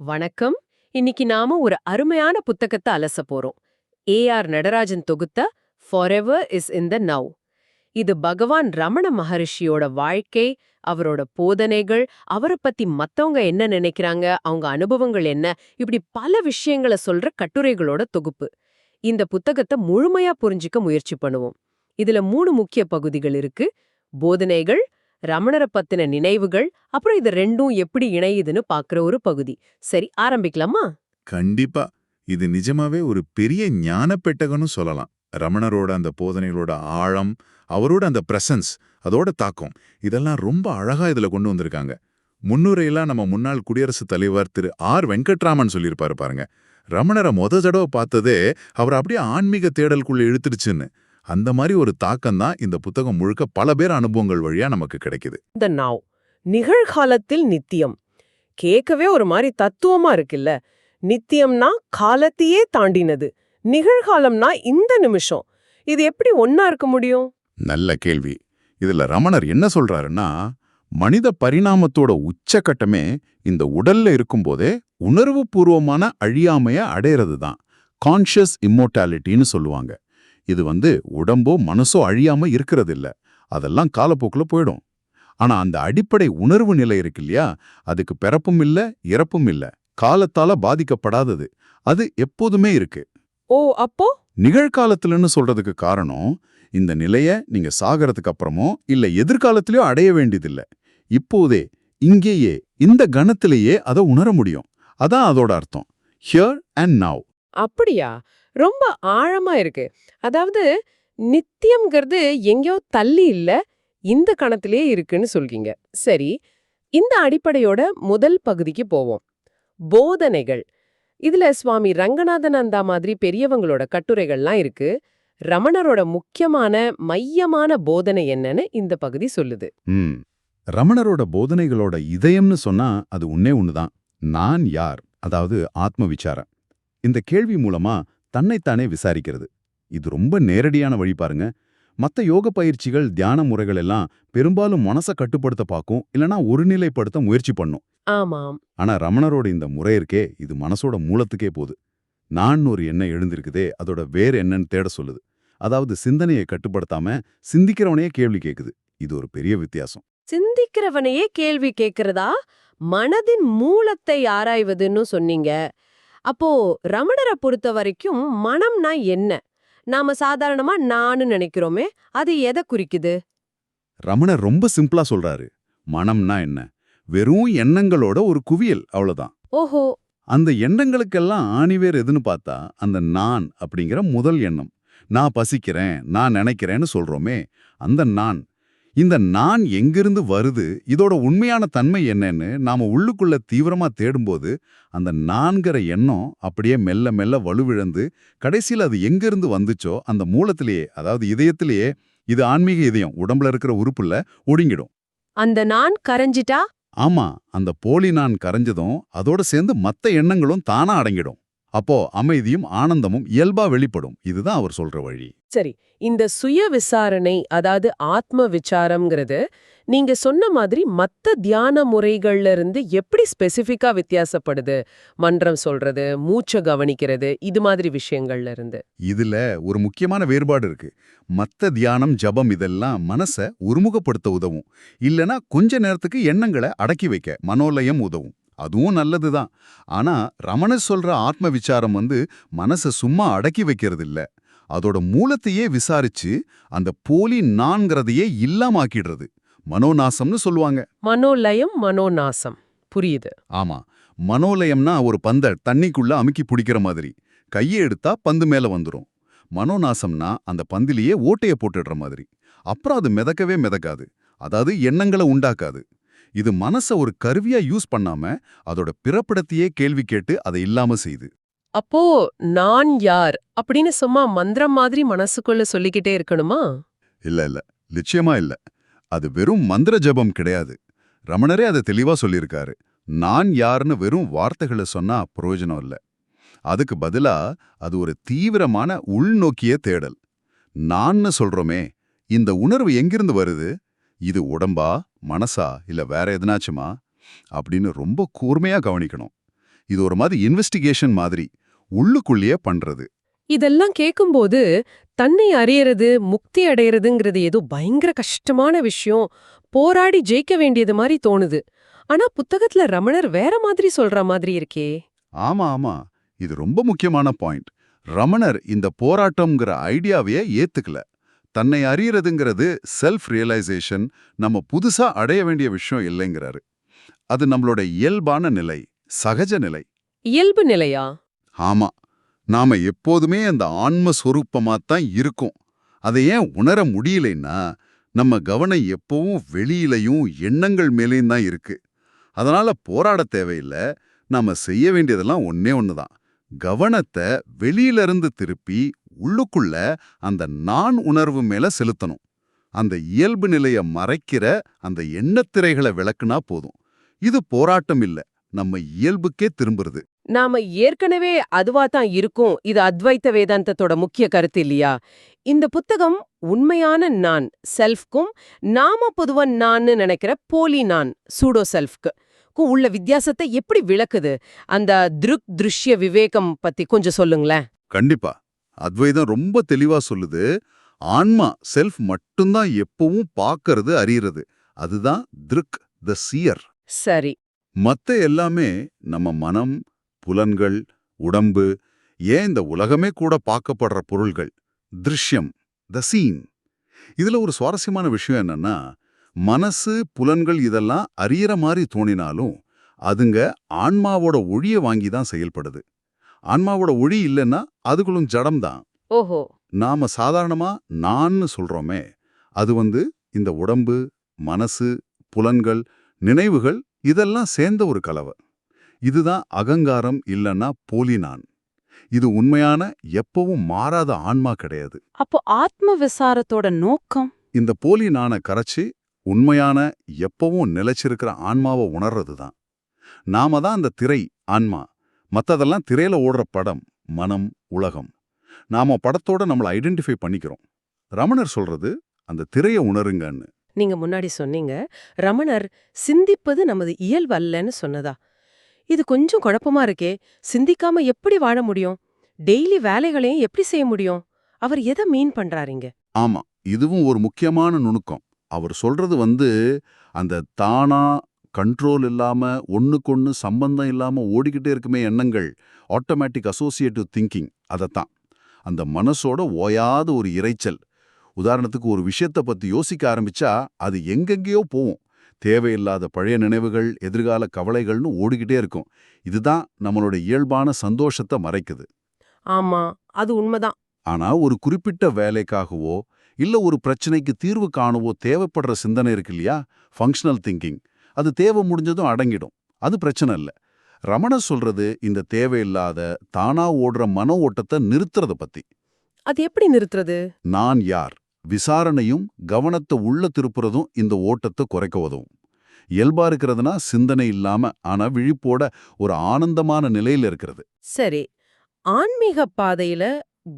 வணக்கம். இன்னைக்கு நாம ஒரு அருமையான புத்தகத்தை அலச போறோம். ஏஆர் நடராஜன் தொகுத்த forever is in the now இது பகவான் ரமண மகரிஷியோட வாழ்க்கை அவரோட போதனைகள் அவரை பத்தி மத்தவங்க என்ன நினைக்கிறாங்க அவங்க அனுபவங்கள் என்ன இப்படி பல விஷயங்களை சொல்ற கட்டுரைகளோட தொகுப்பு. இந்த புத்தகத்தை முழுமையா புரிஞ்சுக்க முயற்சி பண்ணுவோம். இதுல மூணு முக்கிய பகுதிகள் இருக்கு. போதனைகள் ரமணரை பத்தின நினைவுகள் அப்புறம் இது ரெண்டும் எப்படி இணையுதுன்னு பாக்குற ஒரு பகுதி. சரி ஆரம்பிக்கலாமா? கண்டிப்பா. இது நிஜமாவே ஒரு பெரிய ஞான பெட்டகம்னு சொல்லலாம். ரமணரோட அந்த போதனைகளோட ஆழம் அவரோட அந்த பிரசன்ஸ் அதோட தாக்கம் இதெல்லாம் ரொம்ப அழகா இதுல கொண்டு வந்திருக்காங்க. முன்னுரையெல்லாம் நம்ம முன்னாள் குடியரசுத் தலைவர் திரு ஆர். வெங்கட்ராமன் சொல்லியிருப்பாரு பாருங்க. ரமணரை மொத தடவை பார்த்ததே அவர் அப்படியே ஆன்மீக தேடலுக்குள்ள இழுத்துருச்சுன்னு. அந்த மாதிரி ஒரு தாக்கம் தான் இந்த புத்தகம் முழுக்க பல பேர் அனுபவங்கள் வழியா நமக்கு கிடைக்குது. இந்த நாவ் நிகழ்காலத்தில் நித்தியம். கேட்கவே ஒரு மாதிரி தத்துவமா இருக்குல்ல. நித்தியம்னா காலத்தையே தாண்டினது. நிகழ்காலம்னா இந்த நிமிஷம். இது எப்படி ஒன்னா இருக்க முடியும்? நல்ல கேள்வி. இதுல ரமணர் என்ன சொல்றாருன்னா மனித பரிணாமத்தோட உச்சக்கட்டமே இந்த உடல்ல இருக்கும்போதே உணர்வு பூர்வமான அழியாமைய அடையிறது தான் கான்ஷியஸ் இம்மோர்டாலிட்டின்னு சொல்லுவாங்க. இது வந்து உடம்போ மனசோ அழியாம இருக்கிறது இல்ல அதெல்லாம் காலப்போக்குல போயிடும். ஆனா அந்த அடிப்படை உணர்வு நிலை இருக்கு இல்லையா? அதுக்கு பிறப்பும் இல்ல இறப்பும் இல்ல. காலத்தால பாதிக்கப்படாதது. அது எப்போதுமே இருக்கு. ஓ அப்போ? நிகழ்காலத்துலன்னு சொல்றதுக்கு காரணம் இந்த நிலைய நீங்க சாகறதுக்கு அப்புறமோ இல்ல எதிர்காலத்திலயோ அடைய வேண்டியதில்ல. இப்போதே இங்கேயே இந்த கணத்திலேயே அதை உணர முடியும். அதான் அதோட அர்த்தம். ஹியர் அண்ட் நவ் அப்படியா? ரொம்ப ஆழமா இருக்கு. அதாவது நித்தியம்ங்கிறது எங்கேயோ தள்ளி இல்ல இந்த கணத்திலே இருக்குன்னு சொல்றீங்க. சரி இந்த அடிப்படையோட முதல் பகுதிக்கு போவோம். போதனைகள். இதுல சுவாமி ரங்கநாதன் அந்தா மாதிரி பெரியவங்களோட கட்டுரைகள்லாம் இருக்கு. ரமணரோட முக்கியமான மையமான போதனை என்னன்னு இந்த பகுதி சொல்லுது. ரமணரோட போதனைகளோட இதயம்னு சொன்னா அது உன்னே ஒண்ணுதான். நான் யார்? அதாவது ஆத்ம விசாரம். இந்த கேள்வி மூலமா தன்னைத்தானே விசாரிக்கிறது. இது ரொம்ப நேரடியான வழி பாருங்க. மத்த யோக பயிற்சிகள் தியான முறைகள் எல்லாம் பெரும்பாலும் மனசை கட்டுப்படுத்த பார்க்கும் இல்லனா ஒருநிலைப்படுத்த முயற்சி பண்ணும். ஆமாம். ஆனா ரமணரோட இந்த முறை இருக்கே இது மனசோட மூலத்துக்கே போகுது. நான் ஒரு எண்ணம் எழுந்திருக்குதே அதோட வேற என்னன்னு தேட சொல்லுது. அதாவது சிந்தனையை கட்டுப்படுத்தாம சிந்திக்கிறவனையே கேள்வி கேக்குது. இது ஒரு பெரிய வித்தியாசம். சிந்திக்கிறவனையே கேள்வி கேட்கிறதா மனதின் மூலத்தை ஆராய்வதுன்னு சொன்னீங்க. அப்போ ரமணரை பொறுத்த வரைக்கும் மனம்னா என்ன? நாம சாதாரணமா நானு நினைக்கிறோமே அது எதை குறிக்குது? ரமணர் ரொம்ப சிம்பிளா சொல்றாரு. மனம்னா என்ன? வெறும் எண்ணங்களோட ஒரு குவியல் அவ்வளவுதான். ஓஹோ! அந்த எண்ணங்களுக்கெல்லாம் ஆணிவேர் எதுன்னு பார்த்தா அந்த நான் அப்படிங்கிற முதல் எண்ணம். நான் பசிக்கிறேன் நான் நினைக்கிறேன்னு சொல்றோமே அந்த நான். இந்த நான் எங்கிருந்து வருது இதோட உண்மையான தன்மை என்னன்னு நாம உள்ளுக்குள்ள தீவிரமா தேடும்போது அந்த நான்கிற எண்ணம் அப்படியே மெல்ல மெல்ல வலுவிழந்து கடைசியில் அது எங்கிருந்து வந்துச்சோ அந்த மூலத்திலேயே அதாவது இதயத்திலேயே இது ஆன்மீக இதயம் உடம்புல இருக்கிற உறுப்புல ஒடுங்கிடும். அந்த நான் கரைஞ்சிட்டா? ஆமா அந்த போலி நான் கரைஞ்சதும் அதோட சேர்ந்து மத்த எண்ணங்களும் தானா அடங்கிடும். அப்போ அமைதியும் ஆனந்தமும் இயல்பா வெளிப்படும். இதுதான் அவர் சொல்ற வழி. சரி இந்த சுய விசாரணை அதாவது ஆத்ம விசாரம்ங்கிறது நீங்க சொன்ன மாதிரி மத்த தியான முறைகள்ல இருந்து எப்படி ஸ்பெசிஃபிக்கா வித்தியாசப்படுது? மன்றம் சொல்றது மூச்ச கவனிக்கிறது இது மாதிரி விஷயங்கள்ல இருந்து. இதுல ஒரு முக்கியமான வேறுபாடு இருக்கு. மத்த தியானம் ஜபம் இதெல்லாம் மனச ஒருமுகப்படுத்த உதவும். இல்லனா கொஞ்ச நேரத்துக்கு எண்ணங்களை அடக்கி வைக்க மனோலயம் உதவும். அதுவும் நல்லதுதான். ஆனா ரமணர் சொல்ற ஆத்ம விசாரம் வந்து மனச சும்மா அடக்கி வைக்கிறது இல்ல அதோட மூலத்தையே விசாரிச்சு அந்த போலி நான்கிறதையே இல்லாமாக்கிடுறது. மனோநாசம்னு சொல்லுவாங்க. மனோலயம் மனோநாசம். புரியுது. ஆமா. மனோலயம்னா ஒரு பந்த தண்ணிக்குள்ள அமுக்கி பிடிக்கிற மாதிரி. கையை எடுத்தா பந்து மேல வந்துரும். மனோநாசம்னா அந்த பந்திலேயே ஓட்டைய போட்டுடுற மாதிரி. அப்புறம் அது மிதக்கவே மிதக்காது. அதாவது எண்ணங்களை உண்டாக்காது. இது மனச ஒரு கருவியா யூஸ் பண்ணாம அதோட பிறப்பிடத்தையே கேள்வி கேட்டு அதை இல்லாம செய்யுது. அப்போ நான் யார் அப்படின்னு சும்மா மந்திரம் மாதிரி மனசுக்குள்ள சொல்லிக்கிட்டே இருக்கணுமா? இல்ல இல்ல. நிச்சயமா இல்ல. அது வெறும் மந்திர ஜபம் கிடையாது. ரமணரே அதை தெளிவா சொல்லியிருக்காரு. நான் யாருன்னு வெறும் வார்த்தைகளை சொன்னா பிரயோஜனம் இல்ல. அதுக்கு பதிலா அது ஒரு தீவிரமான உள்நோக்கிய தேடல். நான்னு சொல்றோமே இந்த உணர்வு எங்கிருந்து வருது? இது உடம்பா மனசா இல்ல வேற எதுனாச்சுமா? அப்படின்னு ரொம்ப கூர்மையா கவனிக்கணும். இது ஒரு மாதிரி இன்வெஸ்டிகேஷன் மாதிரி உள்ளுக்குள்ளேயே பண்றது. இதெல்லாம் கேட்கும்போது தன்னை அறியறது முக்தி அடையறதுங்கிறது ஏதோ பயங்கர கஷ்டமான விஷயம். போராடி ஜெயிக்க வேண்டியது மாதிரி தோணுது. ஆனா புத்தகத்துல ரமணர் வேற மாதிரி சொல்ற மாதிரி இருக்கே. ஆமா ஆமா. இது ரொம்ப முக்கியமான பாயிண்ட். ரமணர் இந்த போராட்டம்ங்கிற ஐடியாவையே ஏத்துக்கல. தன்னை அறியறதுங்கிறது செல்ஃப் ரியலைசேஷன் நம்ம புதுசா அடைய வேண்டிய விஷயம் இல்லைங்கிறாரு. அது நம்மளோட இயல்பான நிலை சகஜ நிலை. இயல்பு நிலையா? ஆமா. நாம எப்போதுமே அந்த ஆன்ம தான் இருக்கோம். அதை ஏன் உணர முடியலைன்னா நம்ம கவனம் எப்பவும் வெளியிலையும் எண்ணங்கள் மேலேயும் தான் இருக்கு. அதனால போராட தேவையில்லை. நாம செய்ய வேண்டியதெல்லாம் ஒன்னே ஒண்ணுதான். கவனத்தை வெளியிலிருந்து திருப்பி உள்ளுக்குள்ள அந்த நான் உணர்வு மேல செலுத்தணும். அந்த இயல்பு நிலைய மறைக்கிற அந்த எண்ணத்திரைகளை விளக்குனா போதும். இது போராட்டம் இல்ல நம்ம இயல்புக்கே திரும்புறது. நாம ஏற்கனவே அதுவா தான் இருக்கும். இது அத்வைத்த வேதாந்தத்தோட முக்கிய கருத்து இல்லையா? இந்த புத்தகம் உண்மையான நான் செல்ஃப்க்கும் நாம பொதுவா நான்னு நினைக்கிற போலி நான் சூடோ செல்ஃப்க்கு உள்ள வித்தியாசத்தை எப்படி விளக்குது? அந்த திருக் திருஷ்ய விவேகம் பத்தி கொஞ்சம் சொல்லுங்களேன். கண்டிப்பா. அத்வைதம் ரொம்ப தெளிவா சொல்லுது. ஆன்மா செல்ஃப் மட்டும்தான் எப்பவும் பார்க்கறது அறியறது. அதுதான் திருக் த சியர் சரி. மத்த எல்லாமே நம்ம மனம் புலன்கள் உடம்பு ஏன் இந்த உலகமே கூட பார்க்கப்படுற பொருள்கள்? திருஷ்யம் த சீன் இதுல ஒரு சுவாரஸ்யமான விஷயம் என்னன்னா மனசு புலன்கள் இதெல்லாம் அறியற மாதிரி தோணினாலும் அதுங்க ஆன்மாவோட ஒழிய வாங்கி தான் செயல்படுது. ஆன்மாவோட ஒளி இல்லைன்னா அதுகளும் ஜடம்தான். ஓஹோ. நாம சாதாரணமா நான்னு சொல்றோமே அது வந்து இந்த உடம்பு மனசு புலன்கள் நினைவுகள் இதெல்லாம் சேர்ந்த ஒரு கலவை. இதுதான் அகங்காரம் இல்லைன்னா போலி நான் இது உண்மையான எப்பவும் மாறாத ஆன்மா கிடையாது. அப்போ ஆத்ம விசாரத்தோட நோக்கம்? இந்த போலி நானை கரைச்சி உண்மையான எப்பவும் நிலைச்சிருக்கிற ஆன்மாவை உணர்றது தான் நாம தான் அந்த திரை ஆன்மா. மத்ததெல்லாம் திரையில ஓடுற படம் மனம் உலகம். நாம படத்தோட நம்மளை ஐடென்டிஃபை பண்ணிக்கிறோம். ரமணர் சொல்றது அந்த திரையை உணருங்கன்னு. நீங்க முன்னாடி சொன்னீங்க ரமணர் சிந்திப்பது நமது இயல்பு அல்லன்னு சொன்னதா? இது கொஞ்சம் குழப்பமா இருக்கே சிந்திக்காம எப்படி வாழ முடியும்? டெய்லி வேலைகளையும் எப்படி செய்ய முடியும்? அவர் எதை மீன் பண்றாருங்க ஆமா இதுவும் ஒரு முக்கியமான நுணுக்கம். அவர் சொல்றது வந்து அந்த தானா கண்ட்ரோல் இல்லாம ஒண்ணுக்கொண்ணு சம்பந்தம் இல்லாம ஓடிக்கிட்டே இருக்குமே எண்ணங்கள் ஆட்டோமேட்டிக் அசோசியேட்டிவ் திங்கிங் அதைத்தான். அந்த மனசோட ஓயாத ஒரு இரைச்சல். உதாரணத்துக்கு ஒரு விஷயத்தை பத்தி யோசிக்க ஆரம்பிச்சா அது எங்கெங்கேயோ போகும் தேவையில்லாத பழைய நினைவுகள் எதிர்கால கவலைகள்னு ஓடிக்கிட்டே இருக்கும். இதுதான் நம்மளோட இயல்பான சந்தோஷத்தை மறைக்குது. ஆமா அது உண்மைதான். ஆனா ஒரு குறிப்பிட்ட வேலைக்காகவோ இல்ல ஒரு பிரச்சனைக்கு தீர்வு காணவோ தேவைப்படுற சிந்தனை இருக்கு இல்லையா? ஃபங்க்ஷனல் திங்கிங் அது தேவை முடிஞ்சதும் அடங்கிடும். அது பிரச்சனை இல்ல. ரமணர் சொல்றது இந்த தேவையில்லாத தானா ஓடுற மன ஓட்டத்தை நிறுத்துறத பத்தி. அது எப்படி நிறுத்துறது? நான் யார்? விசாரணையும் கவனத்தை உள்ள திருப்புறதும் இந்த ஓட்டத்தை குறைக்க உதவும். இயல்பா இருக்கிறதுனா சிந்தனை இல்லாம ஆனா விழிப்போட ஒரு ஆனந்தமான நிலையில இருக்கிறது. சரி. ஆன்மீக பாதையில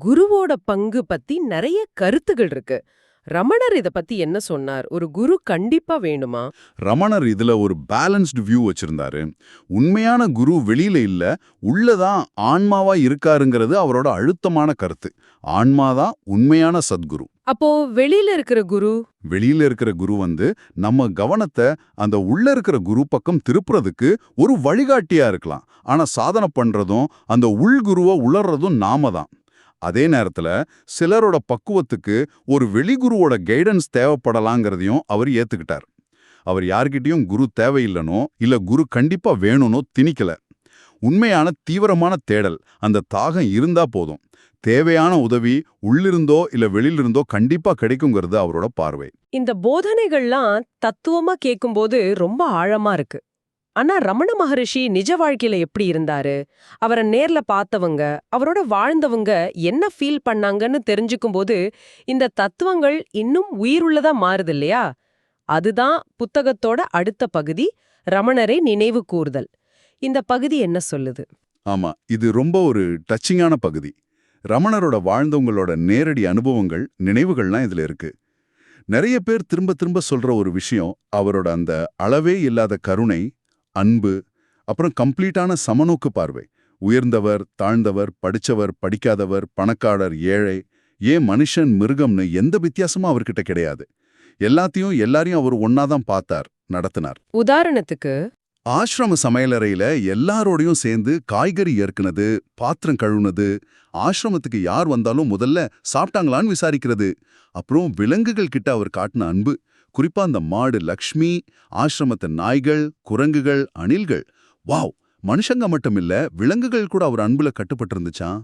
குருவோட பங்கு பத்தி நிறைய கருத்துகள் இருக்கு. ரமணர் இத பத்தி என்ன சொன்னார்? ஒரு குரு கண்டிப்பா வேணுமா? ரமணர் இதுல ஒரு பேலன்ஸ்டு வியூ வச்சிருந்தாரு. உண்மையான குரு வெளியில இல்ல உள்ளதான் ஆன்மாவா இருக்காருங்கிறது அவரோட அழுத்தமான கருத்து. ஆன்மாதான் உண்மையான சத்குரு. அப்போ வெளியில இருக்கிற குரு? வெளியில இருக்கிற குரு வந்து நம்ம கவனத்தை அந்த உள்ள இருக்கிற குரு பக்கம் திருப்புறதுக்கு ஒரு வழிகாட்டியா இருக்கலாம். ஆனா சாதனை பண்றதும் அந்த உள் குருவை உளர்றதும் நாம தான். அதே நேரத்துல சிலரோட பக்குவத்துக்கு ஒரு வெளிகுருவோட கைடன்ஸ் தேவைப்படலாங்கிறதையும் அவர் ஏத்துக்கிட்டார். அவர் யார்கிட்டயும் குரு தேவையில்லைனோ இல்ல குரு கண்டிப்பா வேணும்னோ திணிக்கல. உண்மையான தீவிரமான தேடல் அந்த தாகம் இருந்தா போதும். தேவையான உதவி உள்ளிருந்தோ இல்ல வெளியிலிருந்தோ கண்டிப்பா கிடைக்குங்கிறது அவரோட பார்வை. இந்த போதனைகள்லாம் தத்துவமா கேட்கும்போது ரொம்ப ஆழமா இருக்கு. ஆனா ரமண மகரிஷி நிஜ வாழ்க்கையில எப்படி இருந்தாரு? அவரை நேர்ல பார்த்தவங்க அவரோட வாழ்ந்தவங்க என்ன ஃபீல் பண்ணாங்கன்னு தெரிஞ்சுக்கும் போது இந்த தத்துவங்கள் இன்னும் உயிருள்ளதா மாறுது இல்லையா அதுதான் புத்தகத்தோட அடுத்த பகுதி ரமணரை நினைவு கூர்தல் இந்த பகுதி என்ன சொல்லுது? ஆமா இது ரொம்ப ஒரு டச்சிங்கான பகுதி. ரமணரோட வாழ்ந்தவங்களோட நேரடி அனுபவங்கள் நினைவுகள்லாம் இதுல இருக்கு. நிறைய பேர் திரும்ப திரும்ப சொல்ற ஒரு விஷயம் அவரோட அந்த அளவே இல்லாத கருணை அன்பு அப்புறம் கம்ப்ளீட்டான சமநோக்கு பார்வை. உயர்ந்தவர் தாழ்ந்தவர் படிச்சவர் படிக்காதவர் பணக்காரர் ஏழை ஏன் மனுஷன் மிருகம்னு எந்த வித்தியாசமும் அவர்கிட்ட கிடையாது. எல்லாத்தையும் எல்லாரையும் அவர் ஒன்னாதான் பார்த்தார் நடத்தினார். உதாரணத்துக்கு ஆசிரம சமையலறையில எல்லாரோடையும் சேர்ந்து காய்கறி ஏற்குனது பாத்திரம் கழுவுனது ஆசிரமத்துக்கு யார் வந்தாலும் முதல்ல சாப்பிட்டாங்களான்னு விசாரிக்கிறது. அப்புறம் விலங்குகள் கிட்ட அவர் காட்டின அன்பு குறிப்பா அந்த மாடு லக்ஷ்மி ஆசிரமத்து நாய்கள் குரங்குகள் அணில்கள். வாவ்! மனுஷங்க மட்டும் இல்ல விலங்குகள் கூட அவர் அன்புல கட்டுப்பட்டு இருந்துச்சான்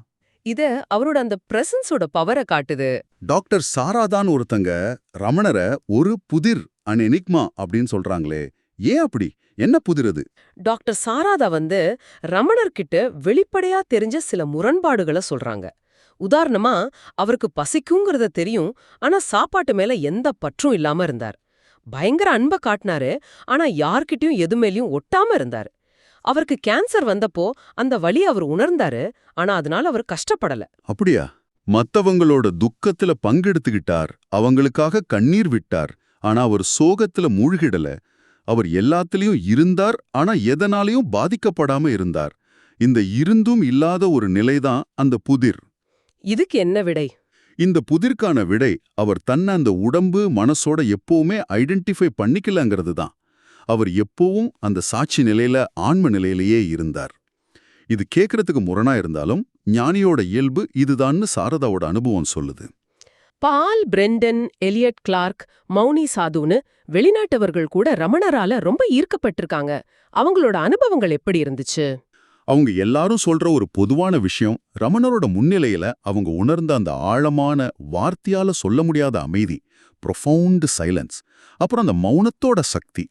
இத அவரோட அந்த பிரசன்ஸோட பவரை காட்டுது. டாக்டர் சாராதான் ஒருத்தங்க ரமணரை ஒரு புதிர் அன் எனிக்மா அப்படின்னு சொல்றாங்களே. ஏன் அப்படி? என்ன புதிர் அது? டாக்டர் சாராதா வந்து ரமணர் கிட்ட வெளிப்படையா தெரிஞ்ச சில முரண்பாடுகளை சொல்றாங்க. உதாரணமா அவருக்கு பசிக்குங்கிறத தெரியும் ஆனா சாப்பாட்டு மேல எந்த பற்றும் இல்லாம இருந்தார். பயங்கர அன்ப காட்டினாரு ஆனா யார்கிட்டயும் எது மேலயும் ஒட்டாம இருந்தார். அவருக்கு கேன்சர் வந்தப்போ அந்த வழி அவர் உணர்ந்தாரு ஆனா அதனால அவர் கஷ்டப்படல. அப்படியா? மத்தவங்களோட துக்கத்துல பங்கெடுத்துக்கிட்டார் அவங்களுக்காக கண்ணீர் விட்டார் ஆனா அவர் சோகத்துல மூழ்கிடல. அவர் எல்லாத்துலயும் இருந்தார் ஆனா எதனாலையும் பாதிக்கப்படாம இருந்தார். இந்த இருந்தும் இல்லாத ஒரு நிலைதான் அந்த புதிர். இதுக்கு என்ன விடை? இந்த புதிர்க்கான விடை அவர் தன்னை அந்த உடம்பு மனசோட எப்பவுமே ஐடென்டிஃபை பண்ணிக்கலங்கிறது தான். அவர் எப்பவும் அந்த சாட்சி நிலையில ஆன்ம நிலையிலேயே இருந்தார். இது கேட்கறதுக்கு முரணா இருந்தாலும் ஞானியோட இயல்பு இதுதான்னு சாரதாவோட அனுபவம் சொல்லுது. Paul Brunton Elliott Clarke Mouni சாதுன்னு வெளிநாட்டவர்கள் கூட ரமணரால ரொம்ப ஈர்க்கப்பட்டிருக்காங்க. அவங்களோட அனுபவங்கள் எப்படி இருந்துச்சு? அவங்க எல்லாரும் சொல்ற ஒரு பொதுவான விஷயம் ரமணரோட முன்னிலையில அவங்க உணர்ந்த அந்த ஆழமான வார்த்தையால சொல்ல முடியாத அமைதி ப்ரொஃபவுண்ட் சைலன்ஸ் அப்புறம் அந்த மௌனத்தோட சக்தி.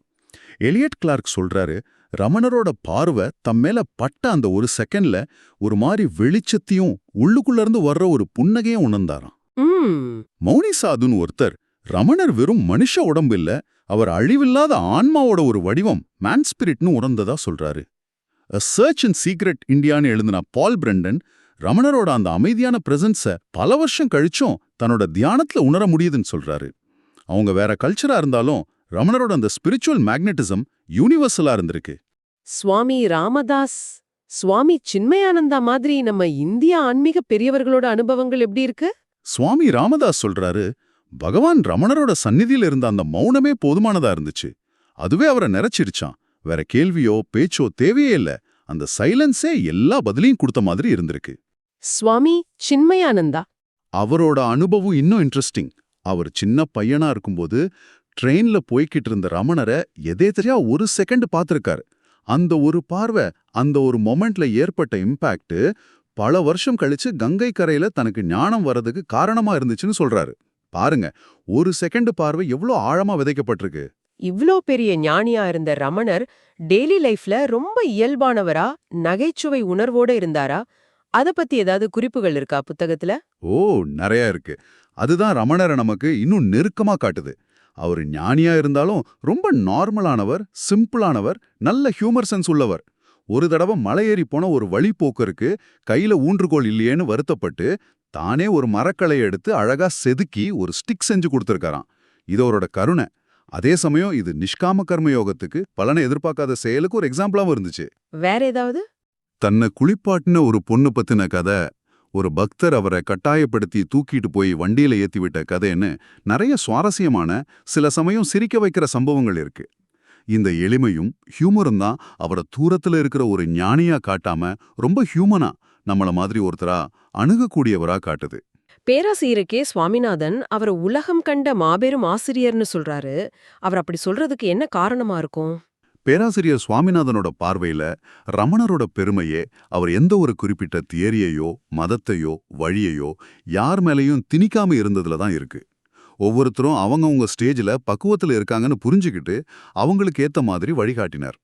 எலியட் கிளார்க் சொல்றாரு ரமணரோட பார்வை தம் மேல பட்ட அந்த ஒரு செகண்ட்ல ஒரு மாதிரி வெளிச்சத்தையும் உள்ளுக்குள்ள இருந்து வர்ற ஒரு புன்னகையும் உணர்ந்தாராம். மௌனி சாதுன்னு ஒருத்தர் ரமணர் வெறும் மனுஷ உடம்பு இல்ல அவர் அழிவில்லாத ஆன்மாவோட ஒரு வடிவம் மேன் ஸ்பிரிட்னு உணர்ந்ததா சொல்றாரு. சர்ச் அண்ட் சீக்ரெட் இந்தியான்னு எழுதின பால் பிரண்டன் ரமணரோட அந்த அமைதியான பிரசன்ஸ பல வருஷம் கழிச்சும் தன்னோட தியானத்துல உணர முடியுதுன்னு சொல்றாரு. அவங்க வேற கல்ச்சரா இருந்தாலும் ரமணரோட அந்த ஸ்பிரிச்சுவல் மேக்னட்டிசம் யூனிவர்சலா இருந்திருக்கு. சுவாமி ராமதாஸ் சுவாமி சின்மயானந்தா மாதிரி நம்ம இந்திய ஆன்மீக பெரியவர்களோட அனுபவங்கள் எப்படி இருக்கு? சுவாமி ராமதாஸ் சொல்றாரு பகவான் ரமணரோட சந்நிதியில இருந்த அந்த மௌனமே போதுமானதா இருந்துச்சு. அதுவே அவரை நிறைச்சிருச்சான் வேற கேள்வியோ பேச்சோ தேவையே இல்ல. அந்த சைலன்ஸே எல்லா பதிலையும் கொடுத்த மாதிரி இருந்திருக்கு. சுவாமி சின்மயானந்தா. அவரோட அனுபவம் இன்னும் இன்ட்ரெஸ்டிங் அவர் சின்ன பையனா இருக்கும்போது ட்ரெயின்ல போய்கிட்டு இருந்த ரமணரை எதேதரையா ஒரு செகண்ட் பார்த்திருக்காரு. அந்த ஒரு பார்வை அந்த ஒரு மொமெண்ட்ல ஏற்பட்ட இம்பாக்ட் பல வருஷம் கழிச்சு கங்கை கரையில தனக்கு ஞானம் வர்றதுக்கு காரணமா இருந்துச்சுன்னு சொல்றாரு. பாருங்க ஒரு செகண்ட் பார்வை எவ்வளோ ஆழமா விதைக்கப்பட்டிருக்கு. இவ்ளோ பெரிய ஞானியா இருந்த ரமணர் டெய்லி லைஃப்ல ரொம்ப இயல்பானவரா நகைச்சுவை உணர்வோட இருந்தாரா? அத பத்தி ஏதாவது குறிப்புகள் இருக்கா புத்தகத்துல? ஓ நிறைய இருக்கு. அதுதான் ரமணரை நமக்கு இன்னும் நெருக்கமா காட்டுது. அவர் ஞானியா இருந்தாலும் ரொம்ப நார்மலானவர் சிம்பிளானவர் நல்ல ஹியூமர் சென்ஸ் உள்ளவர். ஒரு தடவை மலையேறி போன ஒரு வழிப்போக்கருக்கு கையில ஊன்றுகோல் இல்லையேன்னு வருத்தப்பட்டு தானே ஒரு மரக்களை எடுத்து அழகா செதுக்கி ஒரு ஸ்டிக் செஞ்சு கொடுத்துருக்காராம். இது அவரோட கருணை. அதே சமயம் இது நிஷ்காம கர்ம யோகத்துக்கு பலனை எதிர்பார்க்காத செயலுக்கு ஒரு எக்ஸாம்பிளாவும் இருந்துச்சு. வேற ஏதாவது? தன்னை குளிப்பாட்டின ஒரு பொண்ணு பத்தின கதை ஒரு பக்தர் அவரை கட்டாயப்படுத்தி தூக்கிட்டு போய் வண்டியில ஏத்தி விட்ட கதைன்னு நிறைய சுவாரஸ்யமான சில சமயம் சிரிக்க வைக்கிற சம்பவங்கள் இருக்கு. இந்த எளிமையும் ஹியூமரும் தான் அவரை தூரத்துல இருக்கிற ஒரு ஞானியா காட்டாம ரொம்ப ஹியூமனா நம்மள மாதிரி ஒருத்தரா அணுகக்கூடியவரா காட்டுது. பேராசிரியருக்கே சுவாமிநாதன் அவரை உலகம் கண்ட மாபெரும் ஆசிரியர்னு சொல்றாரு. அவர் அப்படி சொல்றதுக்கு என்ன காரணமா இருக்கும்? பேராசிரியர் சுவாமிநாதனோட பார்வையில ரமணரோட பெருமையே அவர் எந்த ஒரு குறிப்பிட்ட தியரியையோ மதத்தையோ வழியையோ யார் மேலேயும் திணிக்காம இருந்ததுல தான் இருக்கு. ஒவ்வொருத்தரும் அவங்கவுங்க ஸ்டேஜில் பக்குவத்தில் இருக்காங்கன்னு புரிஞ்சுக்கிட்டு அவங்களுக்கு ஏத்த மாதிரி வழிகாட்டினார்.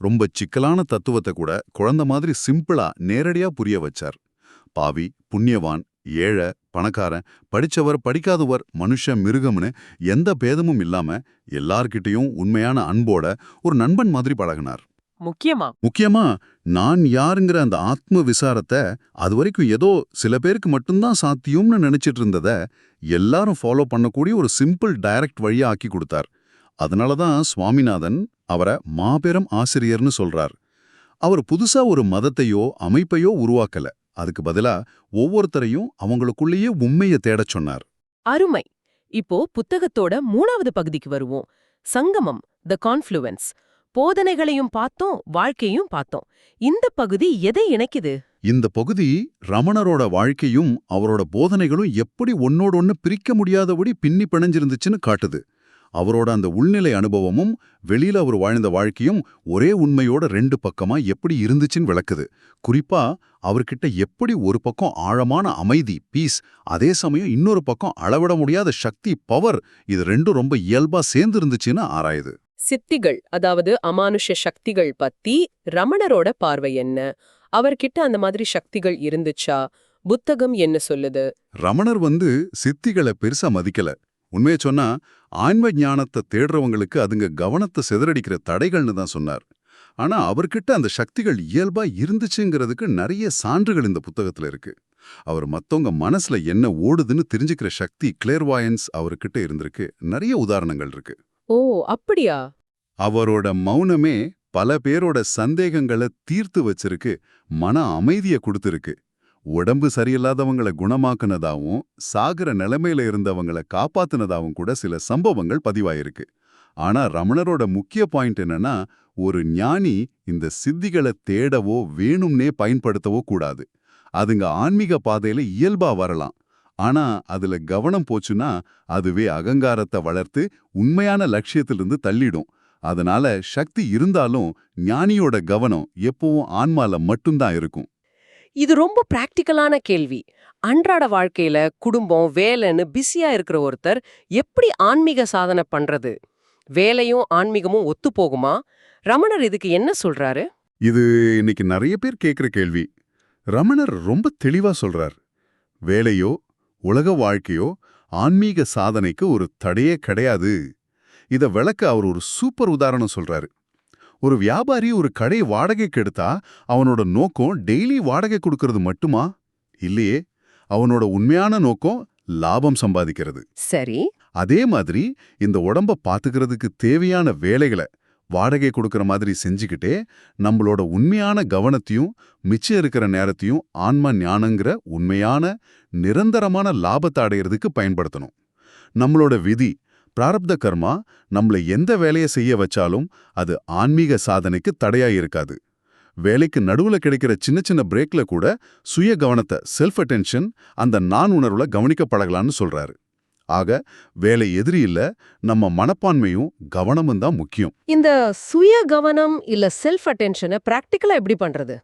ரொம்ப சிக்கலான தத்துவத்தை கூட குழந்தை மாதிரி சிம்பிளா நேரடியா புரிய வச்சார். பாவி புண்ணியவான் ஏழை பணக்காரன் படிச்சவர் படிக்காதவர் மனுஷ மிருகம்னு எந்த பேதமும் இல்லாம எல்லார்கிட்டயும் உண்மையான அன்போட ஒரு நண்பன் மாதிரி பழகினார். முக்கியமா? முக்கியமா நான் யாருங்கிற அந்த ஆத்ம விசாரத்தை அது வரைக்கும் ஏதோ சில பேருக்கு மட்டும்தான் சாத்தியம்னு நினைச்சிட்டு இருந்தத எல்லாரும் ஃபாலோ பண்ணக்கூடிய ஒரு சிம்பிள் டைரக்ட் வழியா ஆக்கி கொடுத்தார். அதனால தான் சுவாமிநாதன் அவரை மாபெரும் ஆசிரியர்னு சொல்றார். அவர் புதுசா ஒரு மதத்தையோ அமைப்பையோ உருவாக்கல. அதுக்கு பதிலா ஒவ்வொருத்தரையும் அவங்களுக்குள்ளேயே உண்மையை தேடச் சொன்னார். அருமை. இப்போ புத்தகத்தோட மூணாவது பகுதிக்கு வருவோம். சங்கமம் த கான்ஃப்ளூவன்ஸ் போதனைகளையும் பார்த்தோம் வாழ்க்கையும் பார்த்தோம். இந்த பகுதி எதை இணைக்குது? இந்த பகுதி ரமணரோட வாழ்க்கையும் அவரோட போதனைகளும் எப்படி ஒன்னோட ஒன்னு பிரிக்க முடியாதபடி பின்னி பிணைஞ்சிருந்துச்சுன்னு காட்டுது. அவரோட அந்த உள்நிலை அனுபவமும் வெளியில அவர் வாழ்ந்த வாழ்க்கையும் ஒரே உண்மையோட ரெண்டு பக்கமா எப்படி இருந்துச்சுன்னு விளக்குது. குறிப்பா அவர்கிட்ட எப்படி ஒரு பக்கம் ஆழமான அமைதி பீஸ் அதே சமயம் இன்னொரு பக்கம் அளவிட முடியாத சக்தி பவர் இது ரெண்டும் ரொம்ப இயல்பா சேர்ந்து இருந்துச்சுன்னு ஆராயுது. சித்திகள் அதாவது அமானுஷ சக்திகள் பத்தி ரமணரோட பார்வை என்ன? அவர்கிட்ட அந்த மாதிரி சக்திகள் இருந்துச்சா? புத்தகம் என்ன சொல்லுது? ரமணர் வந்து சித்திகளை பெருசா மதிக்கல. உண்மையை சொன்னா ஆன்ம ஞானத்தை தேடுறவங்களுக்கு அதுங்க கவனத்தை சிதறடிக்கிற தடைகள்னு தான் சொன்னார். ஆனா அவர்கிட்ட அந்த சக்திகள் இயல்பா இருந்துச்சுங்கிறதுக்கு நிறைய சான்றுகள் இந்த புத்தகத்துல இருக்கு. அவர் மத்தவங்க மனசுல என்ன ஓடுதுன்னு தெரிஞ்சுக்கிற சக்தி கிளேர்வாயன்ஸ் அவர்கிட்ட இருந்திருக்கு. நிறைய உதாரணங்கள் இருக்கு. ஓ அப்படியா? அவரோட மௌனமே பல பேரோட சந்தேகங்களை தீர்த்து வச்சிருக்கு மன அமைதியை கொடுத்திருக்கு. உடம்பு சரியில்லாதவங்கள குணமாக்குனதாவும் சாகிற நிலைமையில இருந்தவங்கள காப்பாத்துனதாவும் கூட சில சம்பவங்கள் பதிவாயிருக்கு. ஆனா ரமணரோட முக்கிய பாயிண்ட் என்னன்னா ஒரு ஞானி இந்த சித்திகளை தேடவோ வேணும்னே பயன்படுத்தவோ கூடாது. அதுங்க ஆன்மீக பாதையில இயல்பா வரலாம். ஆனா அதுல கவனம் போச்சுன்னா அதுவே அகங்காரத்தை வளர்த்து உண்மையான லட்சியத்திலிருந்து தள்ளிடும். அதனால சக்தி இருந்தாலும் ஞானியோட கவனம் எப்பவும் ஆன்மால மட்டும்தான் இருக்கும். இது ரொம்ப பிராக்டிக்கலான கேள்வி. அன்றாட வாழ்க்கையில குடும்பம் வேலைன்னு பிஸியா இருக்கிற ஒருத்தர் எப்படி ஆன்மீக சாதனை பண்றது? வேலையும் ஆன்மீகமும் ஒத்து போகுமா? ரமணர் இதுக்கு என்ன சொல்றாரு? இது இன்னைக்கு நிறைய பேர் கேக்குற கேள்வி. ரமணர் ரொம்ப தெளிவா சொல்றார். வேலையோ உலக வாழ்க்கையோ ஆன்மீக சாதனைக்கு ஒரு தடையே கிடையாது. இத விளக்க அவர் ஒரு சூப்பர் உதாரணம் சொல்றாரு. ஒரு வியாபாரி ஒரு கடை வாடகைக்கு எடுத்தா அவனோட நோக்கம் டெய்லி வாடகை கொடுக்கறது மட்டுமா? இல்லையே. அவனோட உண்மையான நோக்கம் லாபம் சம்பாதிக்கிறது. சரி. அதே மாதிரி இந்த உடம்ப பாத்துக்கிறதுக்கு தேவையான வேலைகளை வாடகை கொடுக்கற மாதிரி செஞ்சுக்கிட்டே நம்மளோட உண்மையான கவனத்தையும் மிச்சம் இருக்கிற நேரத்தையும் ஆன்ம ஞானங்கிற உண்மையான நிரந்தரமான லாபத்தை அடையிறதுக்கு பயன்படுத்தணும். நம்மளோட விதி பிராரப்த கர்மா நம்மள எந்த வேலையை செய்ய வச்சாலும் அது ஆன்மீக சாதனைக்கு தடையா இருக்காது. வேலைக்கு நடுவுல கிடைக்கிற சின்ன சின்ன பிரேக்ல கூட சுய கவனத்தை செல்ஃப் அட்டென்ஷன் அந்த நான் உணர்வுல கவனிக்க பழகலான்னு சொல்றாரு. ஆக வேலை எதிரி இல்ல நம்ம மனப்பான்மையும் கவனமும் தான் முக்கியம். இந்த சுய கவனம் இல்ல செல்ஃப் அட்டென்ஷனை பிராக்டிக்கலா எப்படி பண்றது?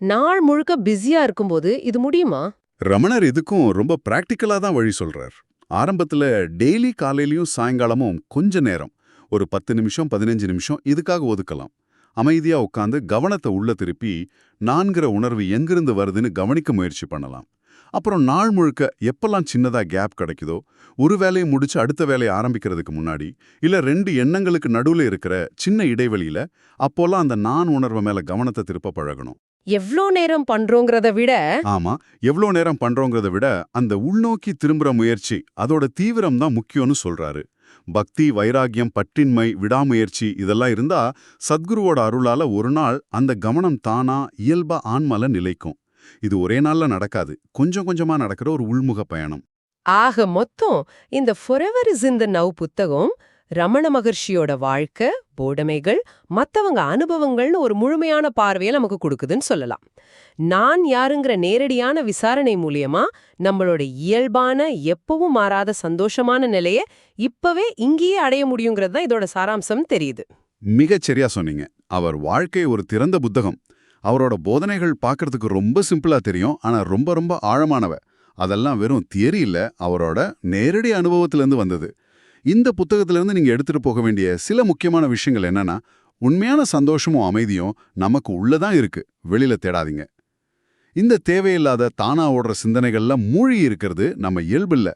நாள் முழுக்க பிஸியா இருக்கும்போது இது முடியுமா? ரமணர் இதுக்கும் ரொம்ப பிராக்டிக்கலா தான் வழி சொல்றார். ஆரம்பத்துல டெய்லி காலையிலையும் சாயங்காலமும் கொஞ்ச நேரம். ஒரு பத்து நிமிஷம் பதினஞ்சு நிமிஷம் இதுக்காக ஒதுக்கலாம். அமைதியா உட்காந்து கவனத்தை உள்ள திருப்பி நான்கிற உணர்வு எங்கிருந்து வருதுன்னு கவனிக்க முயற்சி பண்ணலாம். அப்புறம் நாள் முழுக்க எப்பெல்லாம் சின்னதா கேப் கிடைக்குதோ ஒரு வேலையை முடிச்சு அடுத்த வேலையை ஆரம்பிக்கிறதுக்கு முன்னாடி இல்ல ரெண்டு எண்ணங்களுக்கு நடுவுல இருக்கிற சின்ன இடைவெளியில் அப்போல்லாம் அந்த நான் உணர்வு மேல கவனத்தை திருப்ப பழகணும். எவ்ளோ நேரம் பண்றோங்கிறத விட ஆமா எவ்வளோ நேரம் பண்றோங்கிறத விட அந்த உள்நோக்கி திரும்புற முயற்சி அதோட தீவிரம் தான் முக்கியம்னு சொல்றாரு. பக்தி வைராகியம் பற்றின்மை விடாமுயற்சி இதெல்லாம் இருந்தா சத்குருவோட அருளால ஒரு நாள் அந்த கவனம் தானா இயல்பா ஆன்மல நிலைக்கும். இது ஒரே நாள்ல நடக்காது. கொஞ்சம் கொஞ்சமா நடக்கிற ஒரு உள்முக பயணம். ஆக மொத்தம் இந்த ஃபொரெவர் இஸ் இன் த நவ் புத்தகம் ரமண மகர்ஷியோட வாழ்க்கை போடமைகள் மத்தவங்க அனுபவங்கள்னு ஒரு முழுமையான பார்வையை நமக்கு கொடுக்குதுன்னு சொல்லலாம். நான் யாருங்கிற நேரடியான விசாரணை மூலியமா நம்மளோட இயல்பான எப்பவும் மாறாத சந்தோஷமான நிலைய இப்பவே இங்கேயே அடைய முடியுங்கிறது தான் இதோட சாராம்சம் தெரியுது. மிகச்சரியா சொன்னீங்க. அவர் வாழ்க்கை ஒரு திறந்த புத்தகம். அவரோட போதனைகள் பார்க்கறதுக்கு ரொம்ப சிம்பிளா தெரியும். ஆனா ரொம்ப ரொம்ப ஆழமானவ. அதெல்லாம் வெறும் தியரி இல்ல. அவரோட நேரடி அனுபவத்திலிருந்து வந்தது. இந்த புத்தகத்திலிருந்து நீங்க எடுத்துட்டு போக வேண்டிய சில முக்கியமான விஷயங்கள் என்னன்னா உண்மையான சந்தோஷமும் அமைதியும் நமக்கு உள்ளதான் இருக்கு. வெளியில தேடாதீங்க. இந்த தேவையில்லாத தானா ஓடுற சிந்தனைகள்ல மூழ்கி இருக்கிறது நம்ம இயல்பில்ல.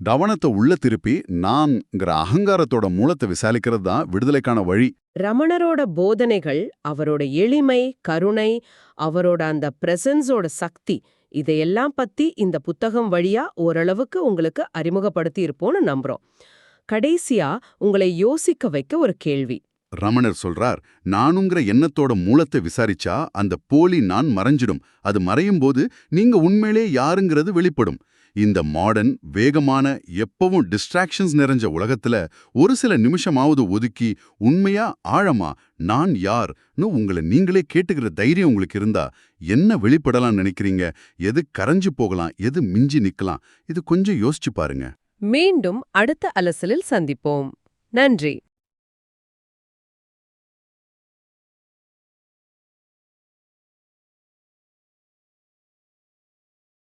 கவனத்தை உள்ள திருப்பி நான்ங்கிற அகங்காரத்தோட மூலத்தை விசாரிக்கிறது தான் விடுதலைக்கான வழி. ரமணரோட போதனைகள் அவரோட எளிமை கருணை அவரோட அந்த பிரசன்ஸோட சக்தி இதையெல்லாம் பத்தி இந்த புத்தகம் வழியா ஓரளவுக்கு உங்களுக்கு அறிமுகப்படுத்தி இருப்போம்னு நம்புறோம். கடைசியா உங்களை யோசிக்க வைக்க ஒரு கேள்வி. ரமணர் சொல்றார் நானுங்கிற எண்ணத்தோட மூலத்தை விசாரிச்சா அந்த போலி நான் மறைஞ்சிடும். அது மறையும் போது நீங்க உண்மையிலே யாருங்கிறது வெளிப்படும். இந்த மாடர்ன் வேகமான எப்பவும் டிஸ்ட்ராக்ஷன்ஸ் நிறைஞ்ச உலகத்துல ஒரு சில நிமிஷமாவது ஒதுக்கி உண்மையா ஆழமா நான் யார்னு உங்களை நீங்களே கேட்டுக்கிற தைரியம் உங்களுக்கு இருந்தா என்ன வெளிப்படலாம் நினைக்கிறீங்க? எது கரைஞ்சு போகலாம்? எது மிஞ்சி நிக்கலாம்? இது கொஞ்சம் யோசிச்சு பாருங்க. மீண்டும் அடுத்த அலசலில் சந்திப்போம். நன்றி.